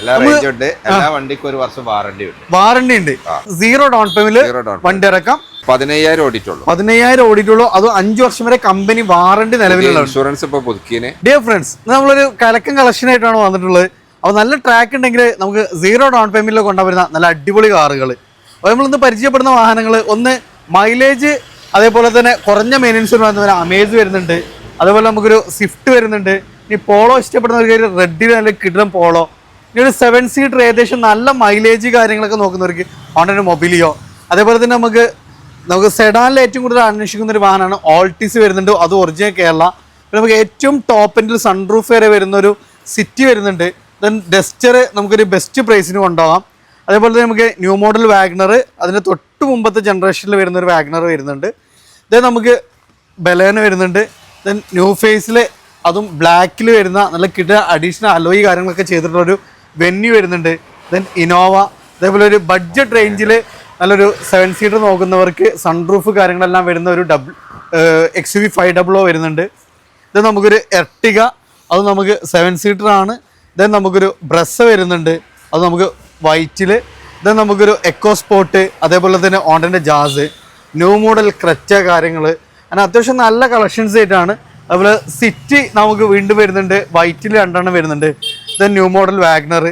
എല്ലാ വണ്ടിക്കും ഒരു വർഷം വാറണ്ടി ഉണ്ട്. വാറണ്ടി ഉണ്ട്. സീറോ ഡൗൺ പേയ്മെന്റിൽ Zero down വണ്ടി ഇറക്കാം. പതിനയ്യായിരം ഓടിയിട്ടുള്ളൂ. പതിനയ്യായിരം ഓടിയിട്ടുള്ളൂ. അത് അഞ്ചു വർഷം വരെ കമ്പനി വാറണ്ടി നിലവിലുള്ള ഇൻഷുറൻസ് ഇപ്പൊ ഡിയർ ഫ്രണ്ട്സ് നമ്മളൊരു കലക്കൻ കളക്ഷൻ ആയിട്ടാണ് വന്നിട്ടുള്ളത്. അപ്പോൾ നല്ല ട്രാക്ക് ഉണ്ടെങ്കിൽ നമുക്ക് സീറോ ഡൗൺ പേയ്മെന്റിൽ കൊണ്ടുവരുന്ന നല്ല അടിപൊളി കാറുകൾ നമ്മളിന്ന് പരിചയപ്പെടുന്ന വാഹനങ്ങൾ ഒന്ന് മൈലേജ് അതേപോലെ തന്നെ കുറഞ്ഞ മെയിനൻസിന് വരുന്ന അമേസ് വരുന്നുണ്ട്. അതേപോലെ നമുക്കൊരു സ്വിഫ്റ്റ് വരുന്നുണ്ട്. ഇനി പോളോ ഇഷ്ടപ്പെടുന്നവർക്ക് റെഡിൽ നല്ല കിടം പോളോ ഇനി ഒരു സെവൻ സീറ്റർ ഏകദേശം നല്ല മൈലേജ് കാര്യങ്ങളൊക്കെ നോക്കുന്നവർക്ക് ഓണ്ടൊരു മൊബിലിയോ. അതേപോലെ തന്നെ നമുക്ക് നമുക്ക് സെഡാനിൽ ഏറ്റവും കൂടുതൽ അന്വേഷിക്കുന്ന ഒരു വാഹനമാണ് ഓൾട്ടിസ് വരുന്നുണ്ട്. അത് ഒറിജിനൽ കേരള. പിന്നെ നമുക്ക് ഏറ്റവും ടോപ്പ് ഒരു സൺറൂഫ് വരെ വരുന്ന ഒരു സിറ്റി വരുന്നുണ്ട്. ദെൻ ഡസ്റ്റർ നമുക്കൊരു ബെസ്റ്റ് പ്രൈസിന് കൊണ്ടുപോകാം. അതേപോലെ തന്നെ നമുക്ക് ന്യൂ മോഡൽ വാഗ്നർ അതിന് തൊട്ട് മുമ്പത്തെ ജനറേഷനിൽ വരുന്ന ഒരു വാഗ്നർ വരുന്നുണ്ട്. ദെൻ നമുക്ക് ബലേന വരുന്നുണ്ട്. ദെൻ ന്യൂ ഫേസിൽ അതും ബ്ലാക്കിൽ വരുന്ന നല്ല കിട അഡീഷണൽ അലോയി കാര്യങ്ങളൊക്കെ ചെയ്തിട്ടുള്ളൊരു വെന്യൂ വരുന്നുണ്ട്. ദെൻ ഇനോവ അതേപോലെ ഒരു ബഡ്ജറ്റ് റേഞ്ചിൽ നല്ലൊരു സെവൻ സീറ്റർ നോക്കുന്നവർക്ക് സൺറൂഫ് കാര്യങ്ങളെല്ലാം വരുന്ന ഒരു double X V five double O വരുന്നുണ്ട്. ഇത് നമുക്കൊരു എർട്ടിക അത് നമുക്ക് സെവൻ സീറ്റർ ആണ്. ദെൻ നമുക്കൊരു ബ്രസ് വരുന്നുണ്ട്. അത് നമുക്ക് വൈറ്റിൽ ദെൻ നമുക്കൊരു എക്കോ സ്പോട്ട് അതേപോലെ തന്നെ ഓണ്ടന്റെ ജാസ് ന്യൂ മോഡൽ ക്രച്ച കാര്യങ്ങൾ അങ്ങനെ അത്യാവശ്യം നല്ല കളക്ഷൻസ് ആയിട്ടാണ് അതുപോലെ സിറ്റി നമുക്ക് വീണ്ടും വരുന്നുണ്ട്. വൈറ്റിൽ രണ്ടെണ്ണം വരുന്നുണ്ട്. The new model WagonR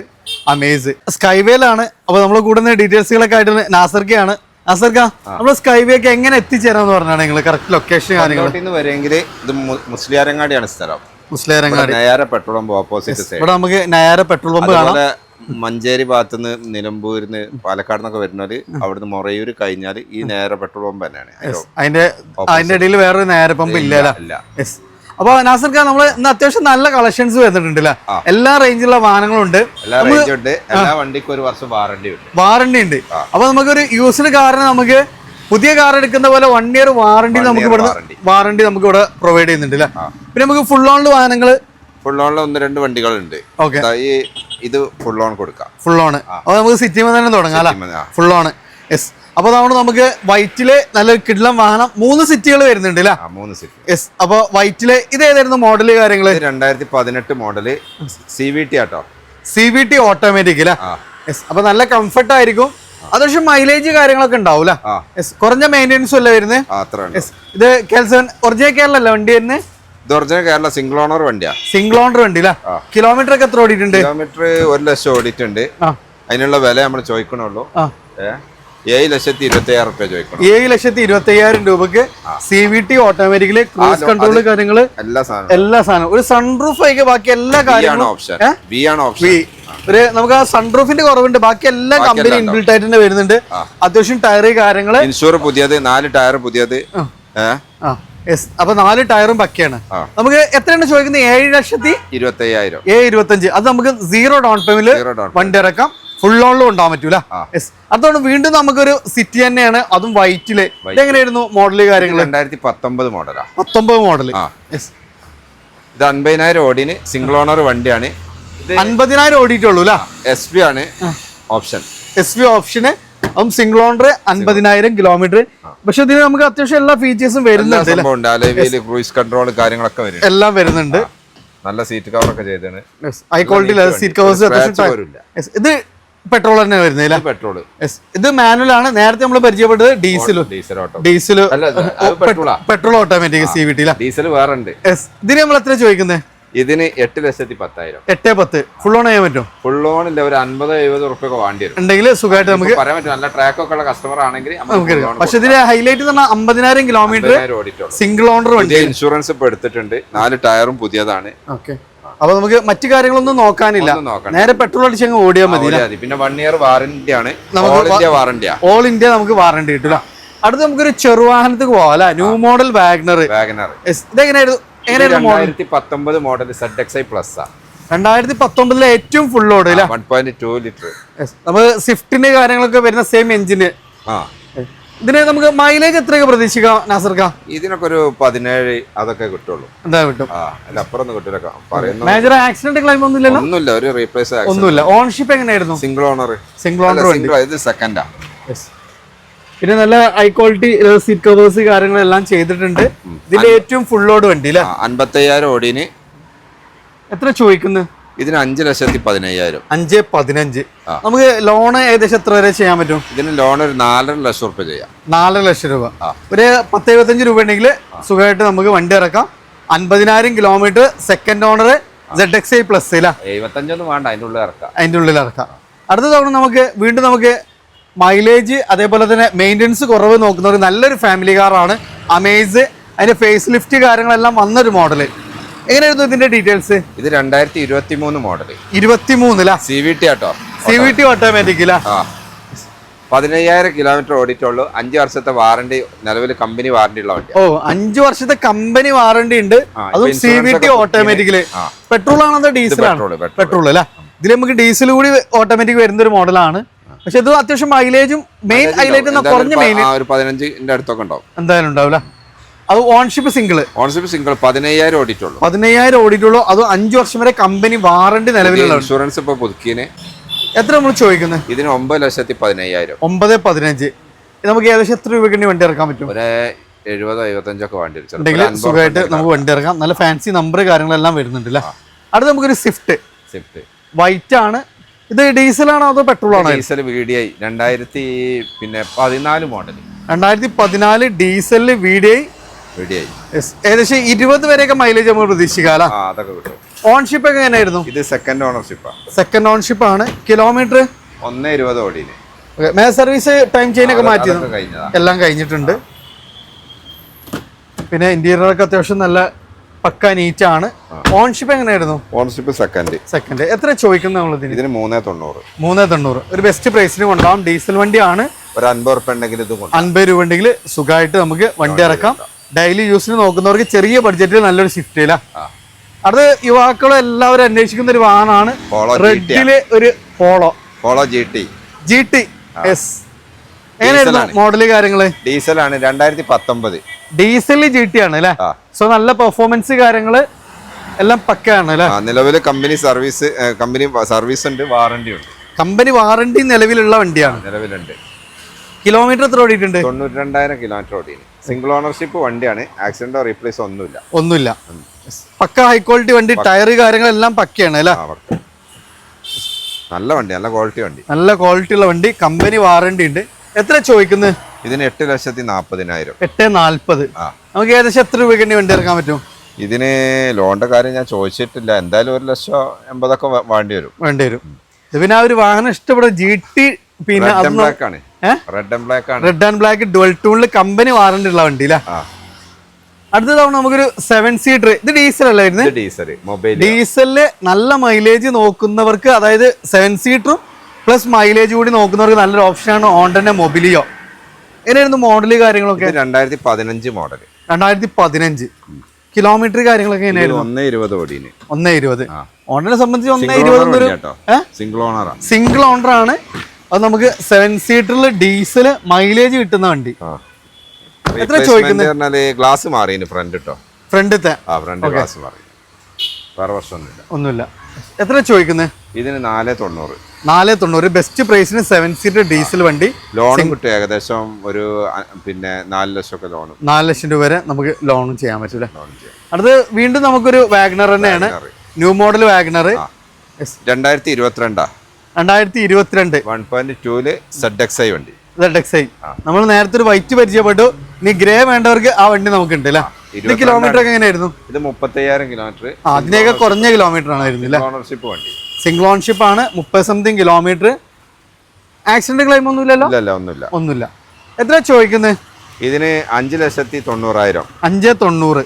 Amaze സ്കൈവേയിലാണ് അപ്പോൾ നമ്മൾ കൂടുന്ന ഡീറ്റെയിൽസുകളൊക്കെ ആയിട്ട് നാസർക്കയാണ് നാസർക്ക നമ്മൾ സ്കൈവേക്ക് എങ്ങനെ എത്തിച്ചേരാന്ന് പറഞ്ഞാണ് നിങ്ങൾ കറക്റ്റ് ലൊക്കേഷൻ കാര്യങ്ങൾ ഇത് മുസ്ലിയാരങ്ങാടിയാണ് സ്ഥലം. മുസ്ലിയാരങ്ങാടി. നേരെ പെട്രോൾ പമ്പ് ഓപ്പോസിറ്റ് ഇവിടെ നമുക്ക് നയാര പെട്രോൾ പമ്പ് കാണാം. മഞ്ചേരി ഭാഗത്തുനിന്ന് നിലമ്പൂരിന്ന് പാലക്കാട് നിന്നൊക്കെ വരുന്നവര് അവിടുന്ന് മൊറയൂർ കഴിഞ്ഞാൽ ഈ നേരെ പെട്രോൾ പമ്പ് തന്നെയാണ്. അതിന്റെ അതിന്റെ ഇടയിൽ വേറൊരു നേരെ പമ്പ് ഇല്ല അപ്പൊ നാസർ ഖാൻ നമ്മൾ ഇന്ന് അത്യാവശ്യം നല്ല കളക്ഷൻസ് അല്ലേ എല്ലാ റേഞ്ചിലുള്ള വാഹനങ്ങളുണ്ട്. എല്ലാ വണ്ടിക്കും ഒരു വർഷം വാറണ്ടി ഉണ്ട്. വാറണ്ടി ഉണ്ട്. അപ്പൊ നമുക്കൊരു യൂസ്ഡ് കാറിന് നമുക്ക് പുതിയ കാർ എടുക്കുന്ന പോലെ വൺ ഇയർ വാറണ്ടി നമുക്ക് ഇവിടെ വാറണ്ടി നമുക്ക് ഇവിടെ പ്രൊവൈഡ് ചെയ്യുന്നുണ്ട് അല്ലേ പിന്നെ നമുക്ക് ഫുൾ ഓണിൽ വാഹനങ്ങൾ ഫുൾ ഓണിൽ ഒന്ന് രണ്ട് വണ്ടികളുണ്ട്. ഈ ഇത് ഫുൾ ഓൺ കൊടുക്കാം. ഫുൾ ഓൺ അപ്പൊ നമുക്ക് സിറ്റിമ തന്നെ തുടങ്ങാം. ഫുൾ ഓൺ യെസ് അപ്പൊ നമ്മൾ നമുക്ക് വൈറ്റിൽ നല്ലൊരു കിടിലം വാഹനം മൂന്ന് സിറ്റികൾ വരുന്നുണ്ട് അല്ലേ മൂന്ന് സിറ്റി യെസ് അപ്പൊ വൈറ്റിൽ ഇത് ഏതായിരുന്നു മോഡൽ കാര്യങ്ങൾ? രണ്ടായിരത്തി പതിനെട്ട് model C V T auto. C V T automatic അല്ലേ യെസ് അപ്പൊ നല്ല കംഫർട്ട് ആയിരിക്കും. അത് പക്ഷെ മൈലേജ് കാര്യങ്ങളൊക്കെ ഉണ്ടാവൂല യെസ് കുറഞ്ഞ മെയിന്റെനൻസ് അല്ലേ വരുന്നത് ഇത് കേൾസൺ ഒറിജിനൽ കേരളല്ല വണ്ടി വരുന്നത് ഇത് ഒറിജിനൽ കേരള സിംഗിൾ ഓണർ വണ്ടിയാ. സിംഗിൾ ഓണർ വണ്ടി കിലോമീറ്റർ ഒക്കെ എത്ര ഓടിയിട്ടുണ്ട്? കിലോമീറ്റർ ഒരു ലക്ഷം ഓടിയിട്ടുണ്ട്. അതിനുള്ള വില നമ്മൾ ചോദിക്കണുള്ളൂ. ഏഴ് ലക്ഷത്തി ഇരുപത്തി അയ്യായിരം റുപ്യ ചോദിക്കണം. ഏഴ് ലക്ഷത്തി ഇരുപത്തി അയ്യായിരം രൂപക്ക് C V T automatically cruise control കാര്യങ്ങൾ എല്ലാ സാധനം എല്ലാ സാധനം ഒരു സൺറൂഫ് ആയി ബാക്കി എല്ലാ കാര്യങ്ങളും ഓപ്ഷൻ ബി ആണ് ഓപ്ഷൻ. ഒരു നമുക്ക് ആ സൺറൂഫിന്റെ കുറവുണ്ട്. ബാക്കി എല്ലാ കമ്പനി ഇൻബിൽട്ട് ആയിട്ട് തന്നെ വരുന്നുണ്ട്. അത്യാവശ്യം ടയർ കാര്യങ്ങൾ ഇൻഷൂർ പുതിയത് നാല് ടയർ പുതിയത്. അപ്പൊ നാല് ടയറും പക്കയാണ് നമുക്ക് എത്രയാണ് ചോദിക്കുന്നത്? ഏഴ് ലക്ഷത്തി ഇരുപത്തി അയ്യായിരം ഏഴ് ഇരുപത്തഞ്ച്. അത് നമുക്ക് സീറോ ഡൗൺ പേയ്മെന്റ് വണ്ടി ഇറക്കാം. ഫുൾ ഓണിലും ഉണ്ടാവാൻ പറ്റൂല. യെസ് അതുകൊണ്ട് വീണ്ടും നമുക്കൊരു സിറ്റി തന്നെയാണ്. അതും വൈറ്റിൽ ഇതെങ്ങനെയായിരുന്നു മോഡൽ കാര്യങ്ങൾ രണ്ടായിരത്തി പത്തൊമ്പത് മോഡലാ പത്തൊമ്പത് മോഡൽ ഇത് അൻപതിനായിരം ഓടിന് സിംഗിൾ ഓണർ വണ്ടിയാണ്. അൻപതിനായിരം ഓടിയിട്ടുള്ളൂ എസ് പി ആണ് ഓപ്ഷൻ എസ് വി ഓപ്ഷന് അതും സിംഗിൾ ഓണർ അൻപതിനായിരം കിലോമീറ്റർ പക്ഷെ ഇതിന് നമുക്ക് അത്യാവശ്യം എല്ലാ ഫീച്ചേഴ്സും വരുന്നുണ്ട് ക്രൂയിസ് കൺട്രോൾ കാര്യങ്ങളൊക്കെ വരും. എല്ലാം വരുന്നുണ്ട്. നല്ല സീറ്റ് കവർ ഒക്കെ ചെയ്താണ് ഹൈ ക്വാളിറ്റി സീറ്റ് കവേഴ്സ്. ഇത് പെട്രോൾ തന്നെ വരുന്നില്ല പെട്രോൾ ഇത് മാനുവൽ ആണ് നേരത്തെ നമ്മൾ പരിചയപ്പെട്ടത് diesel. Diesel auto. Diesel. Petrol automatic C V diesel വേറെ ഉണ്ട് ഇതിന് നമ്മൾ എത്ര ചോദിക്കുന്നത് ഇതിന് എട്ട് ലക്ഷത്തി പത്തായിരം. എട്ട് പത്ത്. ഫുൾ ഓൺ ചെയ്യാൻ പറ്റും ഫുൾ ഓൺ ഓണില്ല ഒരു അൻപത് എഴുപത് ഉറുപ്പൊക്കെ വേണ്ടി വരും. ഉണ്ടെങ്കിൽ സുഖമായിട്ട് നമുക്ക് പറയാൻ പറ്റും നല്ല ട്രാക്ക് ഒക്കെ ഉള്ള കസ്റ്റമർ ആണെങ്കിൽ പക്ഷെ ഇതിന് ഹൈലൈറ്റ് എന്ന് പറഞ്ഞാൽ അമ്പതിനായിരം കിലോമീറ്റർ സിംഗിൾ ഓണർ ഇൻഷുറൻസ് ഇപ്പൊ എടുത്തിട്ടുണ്ട്. നാല് ടയറും പുതിയതാണ്. ഓക്കെ അപ്പൊ നമുക്ക് മറ്റു കാര്യങ്ങളൊന്നും നോക്കാനില്ല. നേരെ പെട്രോൾ അടിച്ച് അങ്ങ് ഓടിയാൽ മതി. പിന്നെ വൺ ഇയർ വാറന്റി ആണ്. നമുക്ക് ഓൾ ഇന്ത്യ വാറന്റിയാ ഓൾ ഇന്ത്യ നമുക്ക് വാറന്റി കിട്ടില്ല അടുത്ത് നമുക്കൊരു ചെറുവാഹനത്തിന് പോവാം അല്ലെ? New model Wagon R Wagon R ഇതെങ്ങനെയായിരുന്നു? എങ്ങനെയായിരുന്നു മോഡൽ രണ്ടായിരത്തി പത്തൊമ്പത് model Z X I plus രണ്ടായിരത്തി പത്തൊമ്പതിലെ ഏറ്റവും ഫുൾ ടു ലിറ്റർ നമുക്ക് സ്വിഫ്റ്റിന്റെ കാര്യങ്ങളൊക്കെ വരുന്ന സെയിം എഞ്ചിന് ഇതിന് നമുക്ക് മൈലേജ് എത്രയൊക്കെ പ്രതീക്ഷിക്കാം നാസർക്ക? ഇതിനൊക്കെ ഒരു പതിനേഴ് അതൊക്കെ കിട്ടുള്ളൂ. എന്താ കിട്ടും. അപ്പുറം കിട്ടില്ല പറയുന്നു മേജർ ആക്സിഡന്റ് ക്ലൈം ഒന്നും ഇല്ലല്ലോ ഒന്നുമില്ല ഒരു റീപ്ലേസ് ഒന്നുമില്ല. ഓൺഷിപ്പ് എങ്ങനെയായിരുന്നു? സിംഗിൾ ഓണർ സിംഗിൾ ഓണർ ഇത് സെക്കൻഡാ പിന്നെ നല്ല ഹൈ ക്വാളിറ്റി സീറ്റ് കവേഴ്സ് കാര്യങ്ങളെല്ലാം ചെയ്തിട്ടുണ്ട്. ഇതിന്റെ ഏറ്റവും ഫുൾ ലോഡ് വണ്ടി അല്ലേ? അൻപത്തയ്യായിരം ഓടിന്. എത്ര ചോദിക്കുന്നത് ഇതിന് അഞ്ച് ലക്ഷത്തി പതിനയ്യായിരം. അഞ്ച് പതിനഞ്ച്. നമുക്ക് ലോൺ ഏകദേശം എത്ര വരെ ചെയ്യാൻ പറ്റും? ഇതിന് ലോൺ ഒരു നാലര ലക്ഷം രൂപ ചെയ്യാം. നാലര ലക്ഷം രൂപ. ഒരു പത്ത് എഴുപത്തഞ്ച് രൂപ ഉണ്ടെങ്കിൽ സുഖമായിട്ട് നമുക്ക് വണ്ടി ഇറക്കാം. അൻപതിനായിരം kilometre second owner Z X I plus എഴുപത്തഞ്ചൊന്നും വേണ്ട അതിന്റെ ഉള്ളിൽ ഇറക്കാം. അതിന്റെ ഉള്ളിൽ ഇറക്കാം. അടുത്ത തവണ നമുക്ക് വീണ്ടും നമുക്ക് മൈലേജ് അതേപോലെ തന്നെ മെയിന്റനൻസ് കുറവ് നോക്കുന്ന ഒരു നല്ലൊരു ഫാമിലി കാറാണ് അമേസ് അതിന്റെ ഫേസ് ലിഫ്റ്റ് കാര്യങ്ങളെല്ലാം വന്നൊരു മോഡൽ എങ്ങനെയായിരുന്നു ഇതിന്റെ ഡീറ്റെയിൽസ്? ഇത് രണ്ടായിരത്തി ഇരുപത്തി മൂന്ന് മോഡൽ ഇരുപത്തി മൂന്നില C V T auto C V T automatic ആ. പതിനയ്യായിരം കിലോമീറ്റർ ഓടിയിട്ടുള്ളൂ. അഞ്ച് വർഷത്തെ വാറണ്ടി നിലവിൽ കമ്പനി വാറണ്ടി ഉള്ള വണ്ടി ഓ അഞ്ചു വർഷത്തെ കമ്പനി വാറണ്ടി ഉണ്ട്. അത് സി വി ടി ഓട്ടോമാറ്റിക്കിൽ ഓട്ടോമാറ്റിക്കൽ പെട്രോൾ ആണോ ഡീസൽ ആണ്. പെട്രോൾ അല്ല ഇതിൽ നമുക്ക് ഡീസൽ കൂടി ഓട്ടോമാറ്റിക് വരുന്ന ഒരു മോഡലാണ് പക്ഷെ ഇത് അത്യാവശ്യം മൈലേജും മെയിൻ ഹൈലൈറ്റ് കുറഞ്ഞ മെയിൻ ഒരു പതിനഞ്ചിന്റെ അടുത്തൊക്കെ ഉണ്ടാവും. എന്തായാലും ഉണ്ടാവില്ല. അത് ഓൺഷിപ്പ് സിംഗിൾ ഓൺഷിപ്പ് സിംഗിൾ പതിനയ്യായിരം ഓടിയിട്ടുള്ളു. പതിനയ്യായിരം ഓടിയിട്ടുള്ളു. അത് അഞ്ചു വർഷം വരെ കമ്പനി വാറണ്ടി നിലവിലുള്ള ഇൻഷുറൻസ് ഇപ്പൊ പുതുക്കിന് എത്ര നമ്മൾ ചോദിക്കുന്നത് ഇതിന് ഒമ്പത് ലക്ഷത്തി പതിനയ്യായിരം. ഒമ്പത് പതിനഞ്ച്. നമുക്ക് ഏകദേശം എത്ര രൂപയ്ക്ക് വണ്ടി ഇറക്കാൻ പറ്റും? ഒരു എഴുപതോ എഴുപത്തഞ്ചൊക്കെ വണ്ടി ഉണ്ടെങ്കിൽ സുഖമായിട്ട് നമുക്ക് വണ്ടി ഇറക്കാം. നല്ല ഫാൻസി നമ്പർ കാര്യങ്ങളെല്ലാം വരുന്നുണ്ട് അല്ലേ? അടുത്ത് നമുക്കൊരു സ്വിഫ്റ്റ് സ്വിഫ്റ്റ് വൈറ്റ് ആണ്. ഇത് ഡീസൽ ആണോ അതോ പെട്രോൾ ആണോ? ഡീസൽ വി ഡി ഐ രണ്ടായിരത്തി പിന്നെ പതിനാല് മോഡൽ രണ്ടായിരത്തി പതിനാല് diesel V D I I ഏകദേശം ഇരുപത് വരെയൊക്കെ മൈലേജ് നമ്മൾ പ്രതീക്ഷിക്കാം അല്ലേ അതൊക്കെ കിട്ടും. ഓൺഷിപ്പ് ഒക്കെ എങ്ങനെയായിരുന്നു? ഇത് സെക്കൻഡ് ഓണർഷിപ്പ് സെക്കൻഡ് ഓൺഷിപ്പ് ആണ്. കിലോമീറ്റർ ഒന്നേ ഇരുപത് ഓടിന് മേ സർവീസ് ടൈം ചെയിൻ ഒക്കെ മാറ്റി. എല്ലാം കഴിഞ്ഞിട്ടുണ്ട്. പിന്നെ ഇന്റീരിയർ ഒക്കെ അത്യാവശ്യം നല്ല പക്ക നീറ്റ് ആണ്. ഓൺഷിപ്പ് എങ്ങനെയായിരുന്നു? ഓൺഷിപ്പ് സെക്കൻഡ് സെക്കൻഡ് എത്ര ചോദിക്കുന്നത് നമ്മൾ ഇതിന്? ഇതിന് മൂന്നേ തൊണ്ണൂറ്. മൂന്നേ തൊണ്ണൂറ്. ഒരു ബെസ്റ്റ് പ്രൈസിന് കൊണ്ടാവും ഡീസൽ വണ്ടിയാണ്. ഒരു അൻപത് രൂപ ഉണ്ടെങ്കിൽ ഇത് അൻപത് രൂപ ഉണ്ടെങ്കിൽ സുഖമായിട്ട് നമുക്ക് വണ്ടി ഇറക്കാം. ഡെയിലി യൂസിന് നോക്കുന്നവർക്ക് ചെറിയ ബഡ്ജറ്റിൽ നല്ലൊരു ആ. അത് യുവാക്കൾ എല്ലാവരും അന്വേഷിക്കുന്ന ഒരു വാഹനമാണ് റെഡിൽ ഒരു Polo Polo G T G T S എങ്ങനെയായിരുന്നു മോഡൽ കാര്യങ്ങൾ? ഡീസലാണ് രണ്ടായിരത്തി പത്തൊമ്പത് ഡീസൽ ജി ടി ആണ് അല്ലേ? സോ നല്ല പെർഫോമൻസ് കാര്യങ്ങൾ എല്ലാം പക്കയാണ് അല്ലേ? നിലവിൽ കമ്പനി സർവീസ് കമ്പനി സർവീസ് ഉണ്ട് വാറണ്ടി ഉണ്ട്. കമ്പനി വാറണ്ടി നിലവിലുള്ള വണ്ടിയാണ്. നിലവിലുണ്ട്. കിലോമീറ്റർ എത്ര ഓടിയിട്ടുണ്ട്? തൊണ്ണൂറ്റി രണ്ടായിരം കിലോമീറ്റർ ഓടിന് സിംഗിൾ ഓണർഷിപ്പ് വണ്ടിയാണ്. ആക്സിഡന്റോ റീപ്ലേസ് ഒന്നുമില്ല. ഒന്നുമില്ല. പക്ക ഹൈ ക്വാളിറ്റി വണ്ടി ടയർ കാര്യങ്ങളെല്ലാം പക്കയാണ് അല്ലേ? നല്ല വണ്ടി നല്ല ക്വാളിറ്റി വണ്ടി. നല്ല ക്വാളിറ്റി ഉള്ള വണ്ടി കമ്പനി വാറണ്ടി ഉണ്ട്. എത്ര ചോദിക്കുന്നത് ഇതിന് എട്ട് ലക്ഷത്തി നാൽപ്പതിനായിരം. എട്ട് നാല്പത് നമുക്ക് ഏകദേശം എത്ര രൂപയ്ക്ക് വേണ്ടി ഇറക്കാൻ പറ്റും? ഇതിന് ലോണിന്റെ കാര്യം ഞാൻ ചോദിച്ചിട്ടില്ല. എന്തായാലും ഒരു ലക്ഷം എൺപതൊക്കെ വേണ്ടി വരും. വേണ്ടി വരും. പിന്നെ ആ ഒരു വാഹനം ഇഷ്ടപ്പെടും ജി ടി പിന്നെ റെഡ് ആൻഡ് ബ്ലാക്ക് ആണ്. റെഡ് ആൻഡ് ബ്ലാക്ക് ഡുവൽ ടൂണിൽ കമ്പനി വാറണ്ടി ഉള്ള വണ്ടി അല്ലേ അടുത്ത തവണ നമുക്കൊരു സെവൻ സീറ്റർ ഇത് ഡീസൽ അല്ലായിരുന്നു ഡീസൽ മൊബൈൽ ഡീസലിൽ നല്ല മൈലേജ് നോക്കുന്നവർക്ക് അതായത് സെവൻ സീറ്ററും പ്ലസ് മൈലേജ് കൂടി നോക്കുന്നവർക്ക് നല്ലൊരു ഓപ്ഷനാണ് ഓണ്ടന്റെ മൊബിലിയോ എങ്ങനെയായിരുന്നു മോഡൽ കാര്യങ്ങളൊക്കെ? രണ്ടായിരത്തി പതിനഞ്ച് മോഡൽ രണ്ടായിരത്തി പതിനഞ്ച് കിലോമീറ്റർ കാര്യങ്ങളൊക്കെ എങ്ങനെയായിരുന്നു? ഒന്നേ ഇരുപത് ഓടിന്. ഒന്നേ ഇരുപത്. ഓണ്ടനെ ഓണറിനെ സംബന്ധിച്ച് ഒന്നേ സിംഗിൾ ഇരുപത് സിംഗിൾ ഓണറാ സിംഗിൾ ഓണർ ആണ്. അത് നമുക്ക് സെവൻ സീറ്ററിൽ ഡീസൽ മൈലേജ് കിട്ടുന്ന വണ്ടി. എത്ര ചോദിക്കുന്നത്? ഗ്ലാസ് മാറി ഫ്രണ്ട് കേട്ടോ ഫ്രണ്ടിത്തെ ആ ഫ്രണ്ട് ഗ്ലാസ് മാറി. വേറെ പ്രശ്നമൊന്നുമില്ല. ഒന്നുമില്ല. എത്ര ചോദിക്കുന്നത് ഇതിന് നാല് തൊണ്ണൂറ്. നാല് തൊണ്ണൂറ്. ബെസ്റ്റ് പ്രൈസിന് സെവൻ സീറ്റർ ഡീസൽ വണ്ടി. ലോൺ കിട്ടും ഏകദേശം ഒരു പിന്നെ നാല് ലക്ഷം ഒക്കെ ലോൺ നാല് ലക്ഷം രൂപ വരെ നമുക്ക് ലോൺ ചെയ്യാൻ പറ്റില്ല അടുത്ത് വീണ്ടും നമുക്കൊരു വാഗ്നർ തന്നെയാണ്. ന്യൂ മോഡൽ വാഗ്നർ രണ്ടായിരത്തി ഇരുപത്തിരണ്ടാ? രണ്ടായിരത്തി ഇരുപത്തിരണ്ട് വൺ പോയിന്റ് ടൂൽ സെഡ് എക്സ് ഐ വണ്ടി. ഐ നമ്മൾ നേരത്തെ ഒരു വൈറ്റ് പരിചയപ്പെട്ടു. ഇനി ഗ്രേ വേണ്ടവർക്ക് ആ വണ്ടി നമുക്കുണ്ട് അല്ലേ ഇത്. കിലോമീറ്റർ ഒക്കെ എങ്ങനെയായിരുന്നു? ഇത് മുപ്പത്തയ്യായിരം കിലോമീറ്റർ അതിനെയൊക്കെ കുറഞ്ഞ കിലോമീറ്റർ ആണ് വരുന്നത് അല്ലേ ഓണർഷിപ്പ് വണ്ടി. സിംഗിൾ ഓൺഷിപ്പ് ആണ്. മുപ്പത് സംതിങ് കിലോമീറ്റർ ആക്സിഡന്റ് ക്ലെയിം ഒന്നും ഇല്ലല്ലോ ഇല്ല ഇല്ല ഒന്നുമില്ല. ഒന്നുമില്ല. എത്ര ചോദിക്കുന്നത് ഇതിന് അഞ്ച് ലക്ഷത്തി തൊണ്ണൂറായിരം. അഞ്ച് തൊണ്ണൂറ്.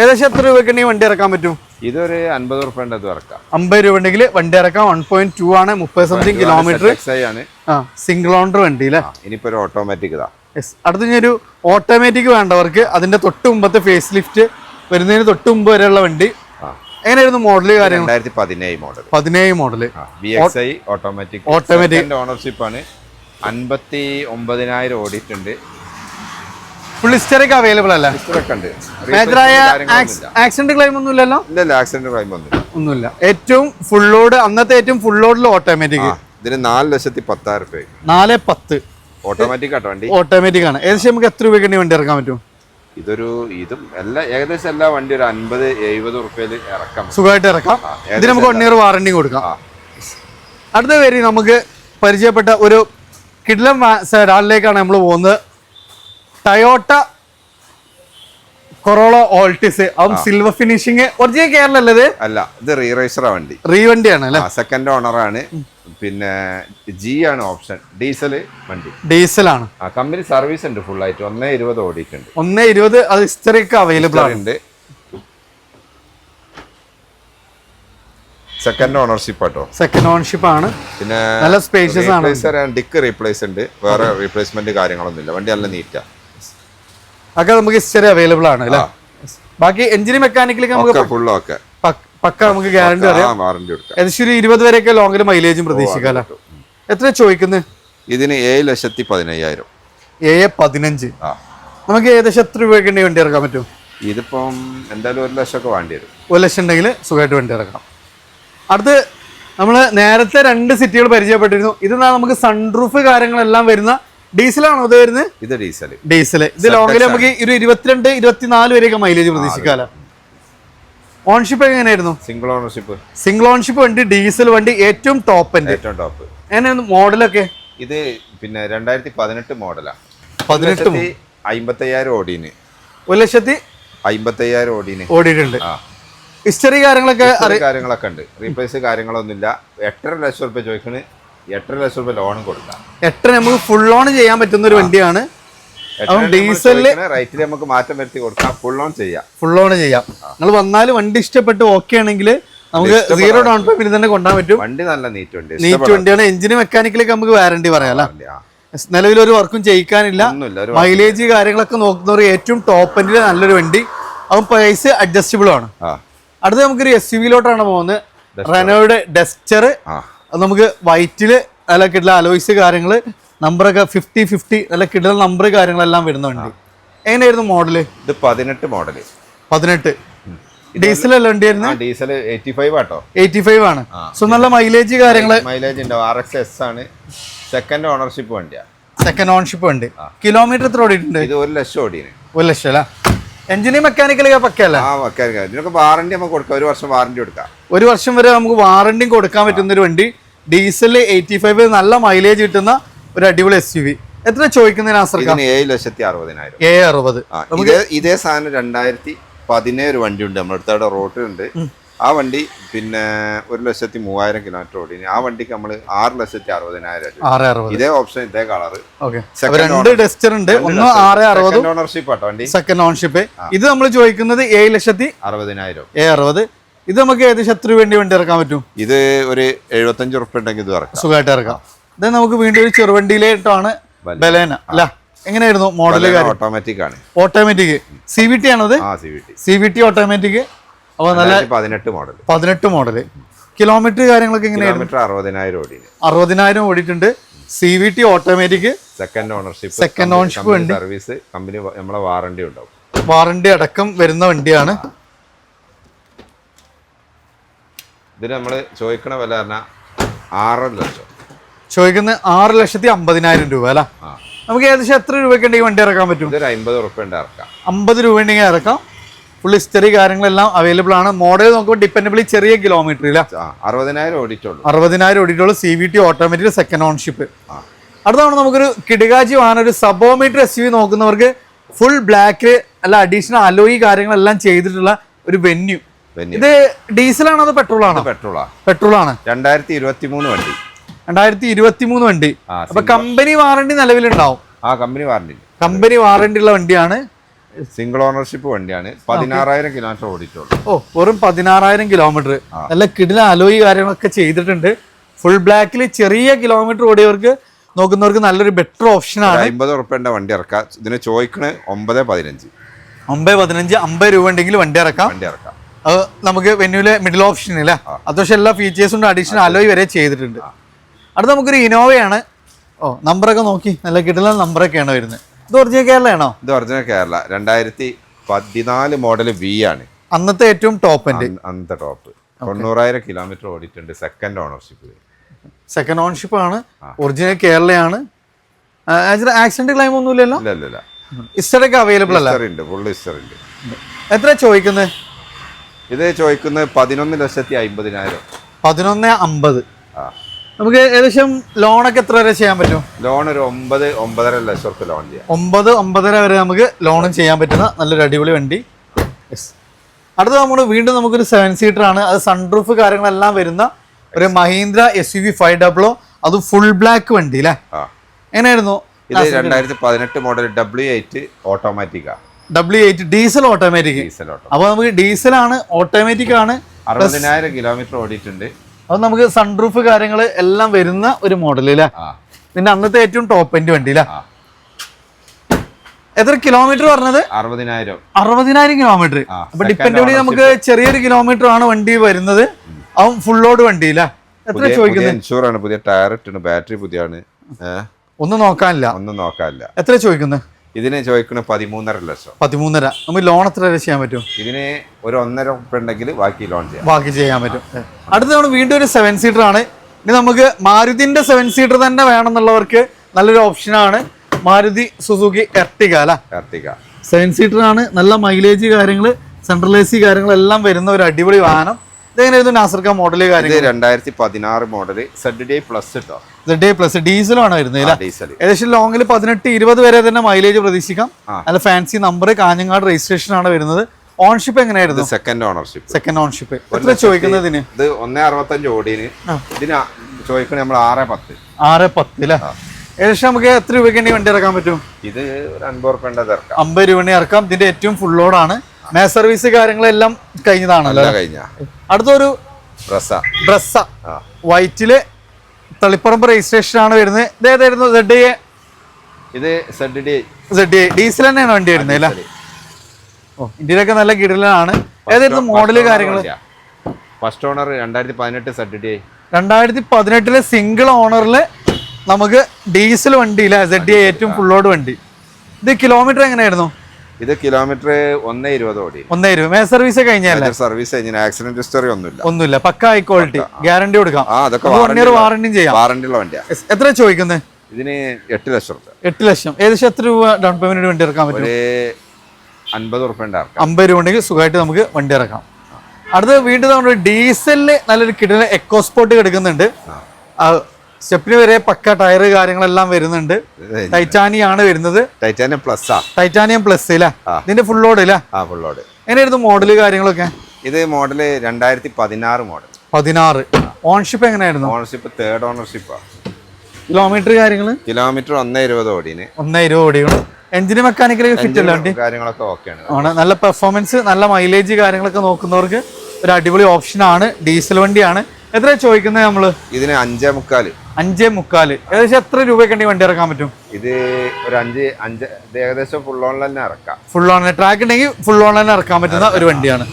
ഏകദേശം എത്ര രൂപയ്ക്ക് വണ്ടി ഇറക്കാൻ പറ്റും? ഇതൊരു അൻപത് രൂപ ഇറക്കാം. അമ്പത് രൂപ ഉണ്ടെങ്കിൽ വണ്ടി ഇറക്കാം. വൺ പോയിന്റ് ടു ആണ് മുപ്പത് സംതിങ് കിലോമീറ്റർ സിംഗിൾ ഓണർ വണ്ടി അല്ലേ? ഇനിയിപ്പോ ഒരു ഓട്ടോമാറ്റിക് അടുത്ത ഒരു ഓട്ടോമാറ്റിക് വേണ്ടവർക്ക് അതിന്റെ തൊട്ട് മുമ്പത്തെ ഫേസ് ലിഫ്റ്റ് വരുന്നതിന് തൊട്ട് മുമ്പ് വരെയുള്ള വണ്ടി. എങ്ങനെയായിരുന്നു മോഡൽ കാര്യങ്ങൾ? രണ്ടായിരത്തി പതിനേഴ് മോഡൽ പതിനേഴ് മോഡൽ ഓട്ടോമാറ്റിക് ഓട്ടോമാറ്റിക്. ഓണർഷിപ്പ് ആണ്. അൻപത്തി ഒമ്പതിനായിരം ഓടിയിട്ടുണ്ട്. ഫുൾ ഹിസ്റ്ററിക്ക് അവൈലബിൾ അല്ല? മേജറായ ആക്സിഡന്റ് ക്ലെയിം ഒന്നും ഇല്ലല്ലോ? ആക്സിഡന്റ് ക്ലെയിം ഒന്നും ഒന്നുമില്ല. ഏറ്റവും ഫുൾ ലോഡ് അന്നത്തെ ഏറ്റവും ഫുൾ ലോഡിൽ ഓട്ടോമാറ്റിക് ഇതിന് നാല് ലക്ഷത്തി പത്തായിരം രൂപ നാല് പത്ത്. ഓട്ടോമാറ്റിക് ആട്ടോ വണ്ടി? ഓട്ടോമാറ്റിക് ആണ്. ഏകദേശം നമുക്ക് എത്ര രൂപയ്ക്ക് വണ്ടി ഇറക്കാൻ പറ്റും? ഇതൊരു ഇതും എല്ലാ ഏകദേശം എല്ലാ വണ്ടി ഒരു അൻപത് എഴുപത് ഉറുപ്പ്യയിൽ ഇറക്കാം സുഖമായിട്ട് ഇറക്കാം. ഇതിന് നമുക്ക് വൺ ഇയർ വാറണ്ടി കൊടുക്കാം. അടുത്ത പേര് നമുക്ക് പരിചയപ്പെട്ട ഒരു കിഡ്ലം സെഡാനിലേക്കാണ് നമ്മൾ പോകുന്നത്. ടയോട്ട കൊറോള ഓൾട്ടിസ് അതും സിൽവർ ഫിനിഷിങ്. ഒറിജിനൽ കേരള അല്ലേ അല്ല ഇത് റീറേസറാ വണ്ടി. റീവണ്ടിയാണ് അല്ലെ? സെക്കൻഡ് ഓണറാണ് പിന്നെ ജി ആണ് ഓപ്ഷൻ ഡീസൽ വണ്ടി. ഡീസലാണ് ആ കമ്പനി സർവീസ് ഉണ്ട് ഫുൾ ആയിട്ട് ഒന്നേ ഇരുപത് ഓടിയിട്ടുണ്ട്. ഒന്നേ ഇരുപത് അത് ഹിസ്റ്ററി ഒക്കെ അവൈലബിൾ ഉണ്ട് second ownership auto. Second ownership ആണ്. പിന്നെ നല്ല സ്പേഷ്യസ് ആണ്. ഡിക്ക് റീപ്ലേസ് ഉണ്ട്. വേറെ റീപ്ലേസ്മെന്റ് കാര്യങ്ങളൊന്നും ഇല്ല വണ്ടി നല്ല നീറ്റാ ഒക്കെ നമുക്ക് ഹിസ്റ്ററി അവൈലബിൾ ആണ് അല്ലേ? ബാക്കി എഞ്ചിൻ മെക്കാനിക്കലൊക്കെ നമുക്ക് പക്ക- നമുക്ക് ഗ്യാരണ്ടി അറിയാം. ഏകദേശം ഒരു ഇരുപത് വരെയൊക്കെ ലോങ്ങിൽ മൈലേജും പ്രതീക്ഷിക്കാം അല്ലേ? എത്ര ചോദിക്കുന്നത് ഇതിന് ഏഴ് ലക്ഷത്തി പതിനയ്യായിരം. ഏഴ് പതിനഞ്ച്. നമുക്ക് ഏകദേശം എത്ര രൂപയ്ക്ക് ഉണ്ടെങ്കിൽ വണ്ടി ഇറക്കാൻ പറ്റും? ഇതിപ്പം എന്തായാലും ഒരു ലക്ഷമൊക്കെ വേണ്ടി വരും. ഒരു ലക്ഷം ഉണ്ടെങ്കിൽ സുഖമായിട്ട് വണ്ടി ഇറക്കാം. അടുത്ത് നമ്മൾ നേരത്തെ രണ്ട് സിറ്റികൾ പരിചയപ്പെട്ടിരുന്നു. ഇതെന്നാ നമുക്ക് സൺറൂഫ് കാര്യങ്ങളെല്ലാം വരുന്ന ഡീസലാണോ ഇത് വരുന്നത്? ഇത് ഡീസൽ ഡീസൽ ഇത് ലോങ്ങിൽ നമുക്ക് ഒരു ഇരുപത്തിരണ്ട് ഇരുപത്തിനാല് വരെയൊക്കെ മൈലേജ് പ്രതീക്ഷിക്കാല? ഓൺഷിപ്പ് എങ്ങനെയായിരുന്നു? സിംഗിൾ ഓണർഷിപ്പ് സിംഗിൾ ഓൺഷിപ്പ് വണ്ടി ഡീസൽ വണ്ടി ഏറ്റവും ടോപ്പ് ഏറ്റവും ടോപ്പ് എങ്ങനെയാണ് മോഡലൊക്കെ? ഇത് പിന്നെ രണ്ടായിരത്തി പതിനെട്ട് മോഡലാണ് പതിനെട്ട് അമ്പത്തയ്യായിരം ഓടീന്. ഒരു ലക്ഷത്തി അമ്പത്തയ്യായിരം ഓടീന്. ഓടിയിട്ടുണ്ട്. ഹിസ്റ്ററി കാര്യങ്ങളൊക്കെ കാര്യങ്ങളൊക്കെ ഉണ്ട്. റീപ്ലേസ് കാര്യങ്ങളൊന്നുമില്ല. എട്ടര ലക്ഷം റുപ്യ ചോദിക്കണ്. എട്ടര ലക്ഷം രൂപ ലോണും കൊടുക്കാം. എട്ടര നമുക്ക് ഫുൾ ലോൺ ചെയ്യാൻ പറ്റുന്ന ഒരു വണ്ടിയാണ്. ഡീസലിൽ റേറ്റിൽ നമുക്ക് മാറ്റം വരുത്തി കൊടുക്കാം ഫുൾ ഓൺ ചെയ്യാം. ഫുൾ ഓൺ ചെയ്യാം. നിങ്ങൾ വന്നാൽ വണ്ടി ഇഷ്ടപ്പെട്ട് ഓക്കെ ആണെങ്കിൽ നമുക്ക് സീറോ ഡൗൺ പേയ്മെന്റ് തന്നെ കൊണ്ടുപോകാൻ പറ്റും. വണ്ടി നല്ല നീറ്റ് വണ്ടി നീറ്റ് വണ്ടിയാണ്. എഞ്ചിന് മെക്കാനിക്കലേക്ക് നമുക്ക് വാറണ്ടി പറയാം നിലവിൽ ഒരു വർക്കും ചെയ്യിക്കാനില്ല. മൈലേജ് കാര്യങ്ങളൊക്കെ നോക്കുന്നവർ ഏറ്റവും ടോപ്പ് എൻഡിൽ നല്ലൊരു വണ്ടി. അവൻ പ്രൈസ് അഡ്ജസ്റ്റബിൾ ആണ്. അടുത്ത് നമുക്കൊരു എസ് യു വിയിലോട്ടാണ് പോകുന്നത് റെനോയുടെ ഡെസ്റ്റർ അത് നമുക്ക് വൈറ്റിൽ നല്ല കിടല അലോയ്സ് കാര്യങ്ങൾ നമ്പറൊക്കെ ഫിഫ്റ്റി ഫിഫ്റ്റി നല്ല കിട്ടുന്ന നമ്പർ കാര്യങ്ങളെല്ലാം വരുന്ന വണ്ടി. എങ്ങനെയായിരുന്നു മോഡൽ? ഇത് പതിനെട്ട് മോഡൽ പതിനെട്ട്. ഡീസൽ അല്ല വണ്ടിയായിരുന്നു ആ diesel eighty five auto. Eighty five ആണ് സോ നല്ല മൈലേജ് കാര്യങ്ങൾ മൈലേജ് ഉണ്ടാവും ആർ എക്സ് എസ് ആണ്. സെക്കൻഡ് ഓണർഷിപ്പ് വണ്ടിയാ. സെക്കൻഡ് ഓണർഷിപ്പ് ഉണ്ട് കിലോമീറ്റർ എത്ര ഓടിയിട്ടുണ്ട്? ഇത് ഒരു ലക്ഷം ഓടിയാണ് ഒരു ലക്ഷം അല്ല? എഞ്ചിനീയർ മെക്കാനിക്കൽ പക്കല്ല ആ വെക്കാൻ ഇതിനൊക്കെ വാറണ്ടി നമുക്ക് കൊടുക്കാം. ഒരു വർഷം വാറണ്ടി കൊടുക്കാം. ഒരു വർഷം വരെ നമുക്ക് വാറണ്ടിയും കൊടുക്കാൻ പറ്റുന്ന ഒരു വണ്ടി. ഡീസൽ എയ്റ്റി ഫൈവ് നല്ല മൈലേജ് കിട്ടുന്ന ഒരു അടിപൊളി എസ് യു വി എത്ര ചോദിക്കുന്നതിന് ആശ്രയിക്കാം ഏഴ് ലക്ഷത്തി അറുപതിനായിരം. ഏഴ് അറുപത്. ഇതേ സാധനം രണ്ടായിരത്തി പതിനേഴ് വണ്ടി ഉണ്ട് നമ്മുടെ അടുത്തവിടെ റോട്ടിലുണ്ട് ആ വണ്ടി പിന്നെ ഒരു ലക്ഷത്തി മൂവായിരം കിലോമീറ്റർ ഓടി. ആ വണ്ടിക്ക് നമ്മൾ ആറ് ലക്ഷത്തി അറുപതിനായിരം ഇതേ ഓപ്ഷൻ ഇതേ കളർ രണ്ട് ഡെസ്റ്റർ ഉണ്ട്. ഒന്ന് ആറ് അറുപത് ഓണർഷിപ്പ് വണ്ടി. സെക്കൻഡ് ഓണർഷിപ്പ് ഇത് നമ്മൾ ചോദിക്കുന്നത് ഏഴ് ലക്ഷത്തി അറുപതിനായിരം. ഏ അറുപത്. ഇത് നമുക്ക് ഏകദേശം എത്ര വേണ്ടി വണ്ടി ഇറക്കാൻ പറ്റും? ഇത് ഒരു എഴുപത്തഞ്ച് ഉറുപ്പ ഉണ്ടെങ്കിൽ ഇത് ഇറക്കാം. സുഖമായിട്ട് ഇറക്കാം. ഇത് നമുക്ക് വീണ്ടും ഒരു ചെറുവണ്ടിയിലേട്ടാണ് ബലേന. അല്ല? എങ്ങനെയായിരുന്നു മോഡൽ ഓട്ടോമാറ്റിക് ആണ്. ഓട്ടോമാറ്റിക് സി വി ടി ആണത് സി വി ടി ഓട്ടോമാറ്റിക് അപ്പോൾ നല്ല പതിനെട്ട് മോഡൽ പതിനെട്ട് മോഡൽ കിലോമീറ്റർ കാര്യങ്ങളൊക്കെ എങ്ങനെയായിരുന്നു? അറുപതിനായിരം ഓടി അറുപതിനായിരം ഓടിയിട്ടുണ്ട്. C V T automatic second ownership second ownership. Service company നമ്മളെ വാറണ്ടി ഉണ്ടാവും. വാറണ്ടി അടക്കം വരുന്ന വണ്ടിയാണ്. ഇതിന് നമ്മൾ ചോദിക്കണ വില പറഞ്ഞാൽ ആറര ലക്ഷം. ചോദിക്കുന്നത് ആറ് ലക്ഷത്തി അമ്പതിനായിരം രൂപ അല്ല? നമുക്ക് ഏകദേശം എത്ര രൂപയ്ക്ക് ഉണ്ടെങ്കിൽ വണ്ടി ഇറക്കാൻ പറ്റും? ഇതൊരു അമ്പത് ഉണ്ട് ഇറക്കാം. അമ്പത് രൂപ ഉണ്ടെങ്കിൽ ഇറക്കാം. ഫുൾ ഹിസ്റ്ററി കാര്യങ്ങളെല്ലാം അവൈലബിൾ ആണ്. മോഡൽ നോക്കുമ്പോൾ ഡിപ്പെൻഡബിളി ചെറിയ ആ അറുപതിനായിരം ഓടിച്ചോളൂ അറുപതിനായിരം ഓടിച്ചോളൂ C V T automatic second ownership അടുത്തവണ അടുത്താണ് നമുക്കൊരു കിടുകാജി വാഹനം ഒരു സബോമീറ്റർ എസ് യു നോക്കുന്നവർക്ക് ഫുൾ ബ്ലാക്ക് അല്ല അഡീഷണൽ അലോയി കാര്യങ്ങളെല്ലാം ചെയ്തിട്ടുള്ള ഒരു വെന്യൂ ഇത് ഡീസലാണോ അതോ ആണോ പെട്രോളാ. പെട്രോൾ ആണ് രണ്ടായിരത്തി ഇരുപത്തി മൂന്ന് വണ്ടി. രണ്ടായിരത്തി ഇരുപത്തി മൂന്ന് വണ്ടി അപ്പൊ കമ്പനി വാറണ്ടി നിലവിലുണ്ടാവും. ആ കമ്പനി വാറണ്ടി കമ്പനി വാറണ്ടി ഉള്ള വണ്ടിയാണ്. സിംഗിൾ ഓണർഷിപ്പ് വണ്ടിയാണ്. പതിനാറായിരം കിലോമീറ്റർ ഓടിയിട്ടുള്ളൂ. ഓ വെറും പതിനാറായിരം കിലോമീറ്റർ. നല്ല കിടില അലോയി കാര്യങ്ങളൊക്കെ ചെയ്തിട്ടുണ്ട്. ഫുൾ ബ്ലാക്കിൽ ചെറിയ കിലോമീറ്റർ ഓടിയവർക്ക് നോക്കുന്നവർക്ക് നല്ലൊരു ബെറ്റർ ഓപ്ഷനാണ് അമ്പത് ഉറപ്പേണ്ട വണ്ടി ഇറക്കാം. ഇതിന് ചോദിക്കണേ ഒമ്പത് പതിനഞ്ച്. ഒമ്പത് പതിനഞ്ച് അമ്പത് രൂപ ഉണ്ടെങ്കിൽ വണ്ടി ഇറക്കാം. വണ്ടി ഇറക്കാം. അത് നമുക്ക് വെന്യൂലെ മിഡിൽ ഓപ്ഷൻ അല്ലേ അത്യാവശ്യം എല്ലാ ഫീച്ചേഴ്സും ഉണ്ട് അഡീഷണൽ അലോയ് വരെ ചെയ്തിട്ടുണ്ട്. അടുത്ത നമുക്കൊരു ഇനോവയാണ് ഓ നമ്പറൊക്കെ നോക്കി. നല്ല കിട്ടുന്ന നമ്പറൊക്കെയാണ് വരുന്നത്. ഇത് ഒറിജിനൽ കേരളയാണോ ഇത് ഒറിജിനൽ കേരള രണ്ടായിരത്തി പതിനാല് മോഡൽ വി ആണ്. അന്നത്തെ ഏറ്റവും ടോപ്പ് അന്നത്തെ ടോപ്പ് തൊണ്ണൂറായിരം കിലോമീറ്റർ ഓടിയിട്ടുണ്ട് സെക്കൻഡ് ഓണർഷിപ്പ് സെക്കൻഡ് ഓണർഷിപ്പ് ആണ്. ഒറിജിനൽ കേരളയാണ് ആക്സിഡന്റ് ക്ലൈം ഒന്നുമില്ലല്ലോ? ഇല്ല ഇല്ല. ഇല്ല ഇസ്റ്റഡൊക്കെ അവൈലബിൾ അല്ല? ഹിസ്റ്ററി ഉണ്ട്. ഫുൾ ഹിസ്റ്ററി ഉണ്ട്. എത്ര ചോദിക്കുന്നത്? ഇത് ചോദിക്കുന്നത് പതിനൊന്ന് ലക്ഷത്തി അമ്പതിനായിരം പതിനൊന്ന് അമ്പത്. നമുക്ക് ഏകദേശം ലോണൊക്കെ എത്ര വരെ ചെയ്യാൻ പറ്റും? ലോൺ ഒരു ഒമ്പത് ഒമ്പതര ലക്ഷം റുപ്യ ലോൺ ചെയ്യാം. ഒമ്പത് ഒമ്പതര വരെ നമുക്ക് ലോണും ചെയ്യാൻ പറ്റുന്ന നല്ലൊരു അടിപൊളി വണ്ടി. അടുത്ത നമ്മൾ വീണ്ടും നമുക്കൊരു സെവൻ സീറ്റർ ആണ്. അത് സൺറൂഫ് കാര്യങ്ങളെല്ലാം വരുന്ന ഒരു Mahindra S U V five double O അത് ഫുൾ ബ്ലാക്ക് വണ്ടി അല്ലേ എങ്ങനെയായിരുന്നു? ഇത് രണ്ടായിരത്തി പതിനെട്ട് model W eight ഓട്ടോമാറ്റിക്കാ W eight diesel automatic diesel auto അപ്പോൾ നമുക്ക് ഡീസലാണ് ഓട്ടോമാറ്റിക് ആണ്. അറുപതിനായിരം കിലോമീറ്റർ ഓടിയിട്ടുണ്ട്. അപ്പോൾ നമുക്ക് സൺറൂഫ് കാര്യങ്ങൾ എല്ലാം വരുന്ന ഒരു മോഡൽ അല്ലേ പിന്നെ അന്നത്തെ ഏറ്റവും ടോപ്പ് എൻഡ് വണ്ടി അല്ലേ എത്ര കിലോമീറ്റർ പറഞ്ഞത്? അറുപതിനായിരം. അറുപതിനായിരം കിലോമീറ്റർ അപ്പൊ ഡിപ്പെൻഡബിളി നമുക്ക് ചെറിയൊരു കിലോമീറ്റർ ആണ് വണ്ടി വരുന്നത്. അവൻ ഫുൾ ലോഡ് വണ്ടി അല്ലേ എത്ര ചോദിക്കുന്നത് ഇൻഷൂർ ആണ് പുതിയ ടയർ ഇട്ടുണ്ട് ബാറ്ററി പുതിയാണ്. ഒന്നും നോക്കാനില്ല. ഒന്നും നോക്കാനില്ല. എത്ര ചോദിക്കുന്നത് ഇതിന് ചോദിക്കണ പതിമൂന്നര ലക്ഷം. പതിമൂന്നര. നമുക്ക് ലോൺ എത്ര വരെ ചെയ്യാൻ പറ്റും? ഇതിന് ഒരു ഒന്നര ഉണ്ടെങ്കിൽ ബാക്കി ലോൺ ചെയ്യാം. ബാക്കി ചെയ്യാൻ പറ്റും. അടുത്ത തവണ വീണ്ടും ഒരു സെവൻ സീറ്റർ ആണ്. ഇനി നമുക്ക് മാരുതിന്റെ സെവൻ സീറ്റർ തന്നെ വേണമെന്നുള്ളവർക്ക് നല്ലൊരു ഓപ്ഷനാണ് മാരുതി സുസുക്കി എർട്ടിക അല്ലേ? എർട്ടിക സെവൻ സീറ്റർ ആണ്. നല്ല മൈലേജ് കാര്യങ്ങൾ സെൻട്രൽ എ സി കാര്യങ്ങളെല്ലാം വരുന്ന ഒരു അടിപൊളി വാഹനം. ഇതെങ്ങനെയായിരുന്നു നാസർക്ക മോഡൽ കാര്യങ്ങൾ രണ്ടായിരത്തി പതിനാറ് മോഡൽ സെഡ് ഡേ പ്ലസ് കേട്ടോ ഡേ പ്ലസ് ഡീസലാണ് വരുന്നത് ഏകദേശം ലോങ്ങിൽ പതിനെട്ട് ഇരുപത് വരെ തന്നെ മൈലേജ് പ്രതീക്ഷിക്കാം. അല്ല ഫാൻസി നമ്പർ കാഞ്ഞങ്ങാട് രജിസ്ട്രേഷൻ ആണ് വരുന്നത്. ഓൺഷിപ്പ് എങ്ങനെയായിരുന്നു? സെക്കൻഡ് ഓണർഷിപ്പ് സെക്കൻഡ് ഓൺഷിപ്പ് എത്ര ചോദിക്കുന്നതിന് ഇത് ഒന്നേ അറുപത്തഞ്ച് ഓടിന്. ഇതിന് ചോദിക്കണേ നമ്മൾ ആറ് പത്ത്. ആറ് പത്ത് അല്ലേ? ഏകദേശം നമുക്ക് എത്ര രൂപയ്ക്ക് വണ്ടി ഇറക്കാൻ പറ്റും? ഇത് ഒരു അൻപത് രൂപ അമ്പത് രൂപ ഇറക്കാം. ഇതിന്റെ ഏറ്റവും ഫുൾ ലോഡാണ് മേ സർവീസ് കാര്യങ്ങളെല്ലാം കഴിഞ്ഞതാണല്ലോ കഴിഞ്ഞ. അടുത്തൊരു ഡ്രസ്സ ഡ്രസ്സ ആ. വൈറ്റിൽ തളിപ്പറമ്പ് രജിസ്ട്രേഷൻ ആണ് വരുന്നത് ഇതേതായിരുന്നു സെഡ് എ ഇത് Z D Z A diesel തന്നെയാണ് വണ്ടി വരുന്നത് അല്ല? ഓ ഇന്ത്യയിലൊക്കെ നല്ല കിടലാണ് ഏതായിരുന്നു മോഡൽ കാര്യങ്ങൾ ഫസ്റ്റ് ഓണർ രണ്ടായിരത്തി പതിനെട്ട് സെഡ് ഡി രണ്ടായിരത്തി പതിനെട്ടിലെ സിംഗിൾ ഓണറിൽ നമുക്ക് ഡീസൽ വണ്ടിയില്ല സെഡ് എ ഏറ്റവും ഫുൾ ലോഡ് വണ്ടി. ഇത് കിലോമീറ്റർ എങ്ങനെയായിരുന്നു? ഇത് കിലോമീറ്റർ ഒന്നേ ഇരുപത് ഓടി. ഒന്നേ ഇരുപത്. സർവീസ് കഴിഞ്ഞാൽ സർവീസ് കഴിഞ്ഞാൽ ആക്സിഡന്റ് ഹിസ്റ്ററി ഒന്നുമില്ല. ഒന്നുമില്ല. പക്ക ഹൈ ക്വാളിറ്റി ഗ്യാരണ്ടി കൊടുക്കാം. ആ അതൊക്കെ വാറണ്ടിയും ചെയ്യാം. വാറണ്ടി ഉള്ള വണ്ടിയാ. എത്ര ചോദിക്കുന്നത് ഇതിന് എട്ട് ലക്ഷം റുപ്യ എട്ട് ലക്ഷം. ഏകദേശം എത്ര രൂപ ഡൗൺ പേയ്മെന്റ് വണ്ടി ഇറക്കാൻ പറ്റും? അമ്പത് അൻപത് ഇറക്കാം. അമ്പത് രൂപ ഉണ്ടെങ്കിൽ സുഖമായിട്ട് നമുക്ക് വണ്ടി ഇറക്കാം. അടുത്ത വീണ്ടും നമ്മൾ ഡീസലിന് നല്ലൊരു കിടല എക്കോ സ്പോട്ട് കിടക്കുന്നുണ്ട് സ്റ്റെപ്പിന് വരെ പക്ക ടയർ കാര്യങ്ങളെല്ലാം വരുന്നുണ്ട്. ടൈറ്റാനിയം ആണ് വരുന്നത്. ടൈറ്റാനിയം പ്ലസ് ആ. ടൈറ്റാനിയം പ്ലസ് ഇല്ല ഇതിന്റെ ഫുൾ ലോഡ് അല്ലേ? ആ ലോഡ് എങ്ങനെയായിരുന്നു മോഡൽ കാര്യങ്ങളൊക്കെ? ഇത് മോഡൽ രണ്ടായിരത്തി പതിനാറ്. മോഡൽ പതിനാറ് ഓൺഷിപ്പ് എങ്ങനെയായിരുന്നു ഓണർഷിപ്പ് തേർഡ് ഓണർഷിപ്പാ കിലോമീറ്റർ കാര്യങ്ങൾ കിലോമീറ്റർ ഒന്നേ ഇരുപത് ഓടിന്. ഒന്നേ ഇരുപത് ഓടിയാണ് എഞ്ചിന് മെക്കാനിക്കലൊക്കെ ഫിറ്റ് അല്ല കാര്യങ്ങളൊക്കെ ഓക്കെയാണ് ആണ്. നല്ല പെർഫോമൻസ് നല്ല മൈലേജ് കാര്യങ്ങളൊക്കെ നോക്കുന്നവർക്ക് ഒരു അടിപൊളി ഓപ്ഷനാണ് ഡീസൽ വണ്ടിയാണ്. എത്ര ചോദിക്കുന്നത് നമ്മൾ? ഇതിന് അഞ്ചേ മുക്കാൽ. അഞ്ചേ മുക്കാൽ. ഏകദേശം എത്ര രൂപയ്ക്ക് വണ്ടി ഇറക്കാൻ പറ്റും? ഇത് ഒരു അഞ്ച് അഞ്ച് ഏകദേശം ഫുൾ ഓൺ തന്നെ ഇറക്കാം. ഫുൾ ഓൺ ട്രാക്ക് ഉണ്ടെങ്കിൽ ഫുൾ ഓൺ തന്നെ ഇറക്കാൻ പറ്റുന്ന ഒരു വണ്ടിയാണ്.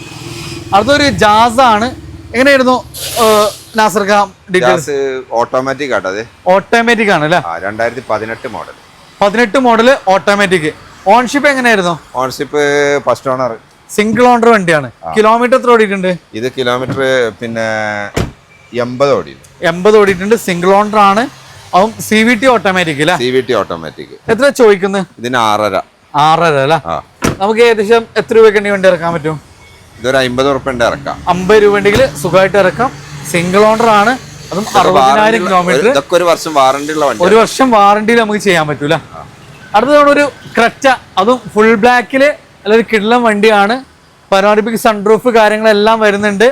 അടുത്തൊരു ജാസ് ആണ്. എങ്ങനെയായിരുന്നു നാസർ ഡീറ്റെയിൽസ് ഓട്ടോമാറ്റിക് ആട്ടോ അത്. ഓട്ടോമാറ്റിക് ആണ് അല്ലേ? രണ്ടായിരത്തി പതിനെട്ട് മോഡൽ പതിനെട്ട് മോഡൽ ഓട്ടോമാറ്റിക് ഓൺഷിപ്പ് എങ്ങനെയായിരുന്നു? Ownership first owner single owner വണ്ടിയാണ്. കിലോമീറ്റർ എത്ര ഓടിയിട്ടുണ്ട്? ഇത് കിലോമീറ്റർ പിന്നെ എൺപത് ഓടി എൺപത് ഓടിയിട്ടുണ്ട്. സിംഗിൾ ഓണർ ആണ്. അതും സി വി ടി ഓട്ടോമാറ്റിക് അല്ലേ സി വി ടി ഓട്ടോമാറ്റിക് എത്ര ചോദിക്കുന്നത് ഇതിന് ആറര. ആറര അല്ലേ? നമുക്ക് ഏകദേശം എത്ര രൂപയ്ക്ക് വണ്ടി ഇറക്കാൻ പറ്റും? ഇതൊരു അമ്പത് ഉറുപ്പന്റെ ഇറക്കാം. അമ്പത് രൂപ ഉണ്ടെങ്കിൽ സുഖമായിട്ട് ഇറക്കാം. സിംഗിൾ ഓണർ ആണ്. അതും അറുപതിനായിരം കിലോമീറ്റർ ഇതൊക്കെ ഒരു വർഷം വാറണ്ടി ഉള്ള വണ്ടി ഒരു വർഷം വാറണ്ടിയിൽ നമുക്ക് ചെയ്യാൻ പറ്റൂല. അടുത്ത തവണ ഒരു ക്രറ്റ അതും ഫുൾ ബ്ലാക്കിൽ അല്ലെങ്കിൽ കിടലം വണ്ടിയാണ്. പനോരമിക് സൺറൂഫ് കാര്യങ്ങളെല്ലാം വരുന്നുണ്ട്.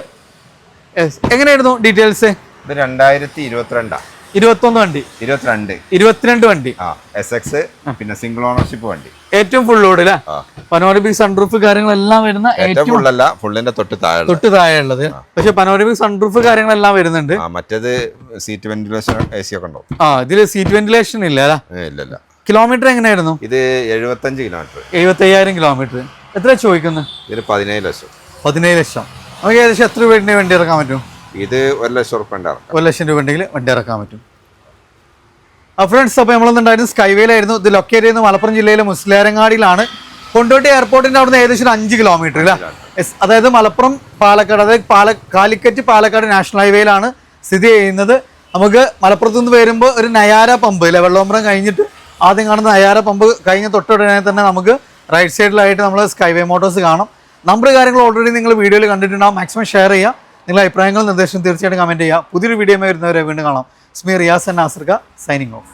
എങ്ങനെയായിരുന്നു ഡീറ്റെയിൽസ് ഇത് രണ്ടായിരത്തി ഇരുപത്തിരണ്ടാ ഇരുപത്തൊന്ന് വണ്ടി. ഇരുപത്തിരണ്ട്. ഇരുപത്തിരണ്ട് വണ്ടി. ആ എസ് എക്സ് പിന്നെ സിംഗിൾ ഓണർഷിപ്പ് വണ്ടി. ഏറ്റവും ഫുൾ ലോഡ് അല്ലേ പനോരമിക് സൺറൂഫ് കാര്യങ്ങളെല്ലാം വരുന്ന ഏറ്റവും ഫുള്ളിന്റെ തൊട്ട് താഴെ തൊട്ട് താഴെ ഉള്ളത് പക്ഷെ പനോരമിക് സൺറൂഫ് കാര്യങ്ങളെല്ലാം വരുന്നുണ്ട്. മറ്റേത് സീറ്റ് വെന്റിലേഷൻ എ സി ഒക്കെ ഉണ്ടോ ആ ഇതിൽ സീറ്റ് വെന്റിലേഷൻ ഇല്ല അല്ലേ? ഇല്ലല്ല കിലോമീറ്റർ എങ്ങനെയായിരുന്നു? ഇത് എഴുപത്തഞ്ച് കിലോമീറ്റർ എഴുപത്തി അയ്യായിരം കിലോമീറ്റർ എത്ര ചോദിക്കുന്നത് ഇത് പതിനേഴ് ലക്ഷം. പതിനേഴ് ലക്ഷം. നമുക്ക് ഏകദേശം എത്ര രൂപയുടെ വണ്ടി ഇറക്കാൻ പറ്റും? ഇത് ഒരു ലക്ഷം ഉറപ്പ് ഒരു ലക്ഷം രൂപ ഉണ്ടെങ്കിൽ വണ്ടി ഇറക്കാൻ പറ്റും. ആ ഫ്രണ്ട്സ് അപ്പോൾ നമ്മളൊന്നുണ്ടായിരുന്നു സ്കൈവേയിലായിരുന്നു ഇത് ലൊക്കേറ്റ് ചെയ്യുന്നത് മലപ്പുറം ജില്ലയിലെ മുസ്ലേരങ്ങാടിയിലാണ്. കൊണ്ടോട്ടി എയർപോർട്ടിന്റെ അവിടുന്ന് ഏകദേശം ഒരു അഞ്ച് കിലോമീറ്റർ അല്ലേ എസ് അതായത് മലപ്പുറം പാലക്കാട് അതായത് പാല കാലിക്കറ്റ് പാലക്കാട് നാഷണൽ ഹൈവേയിലാണ് സ്ഥിതി ചെയ്യുന്നത്. നമുക്ക് മലപ്പുറത്ത് നിന്ന് വരുമ്പോൾ ഒരു നയാര പമ്പ് അല്ലെ വെള്ളോമ്പ്രം കഴിഞ്ഞിട്ട് ആദ്യം കാണുന്ന നയാര പമ്പ് കഴിഞ്ഞ തൊട്ടുടനെ തന്നെ നമുക്ക് റൈറ്റ് സൈഡിലായിട്ട് നമ്മൾ സ്കൈവേ മോട്ടോഴ്സ് കാണാം. നമ്പർ കാര്യങ്ങൾ ഓൾറെഡി നിങ്ങൾ വീഡിയോയിൽ കണ്ടിട്ടുണ്ടാവും. മാക്സിമം ഷെയർ ചെയ്യുക. നിങ്ങളുടെ അഭിപ്രായങ്ങളും നിർദ്ദേശം തീർച്ചയായിട്ടും കമന്റ് ചെയ്യുക. പുതിയൊരു വീഡിയോ വരുന്നവരെ വീണ്ടും കാണാം. സ്മീർ റിയാസ് ആൻഡ് നാസർക സൈനിങ് ഓഫ്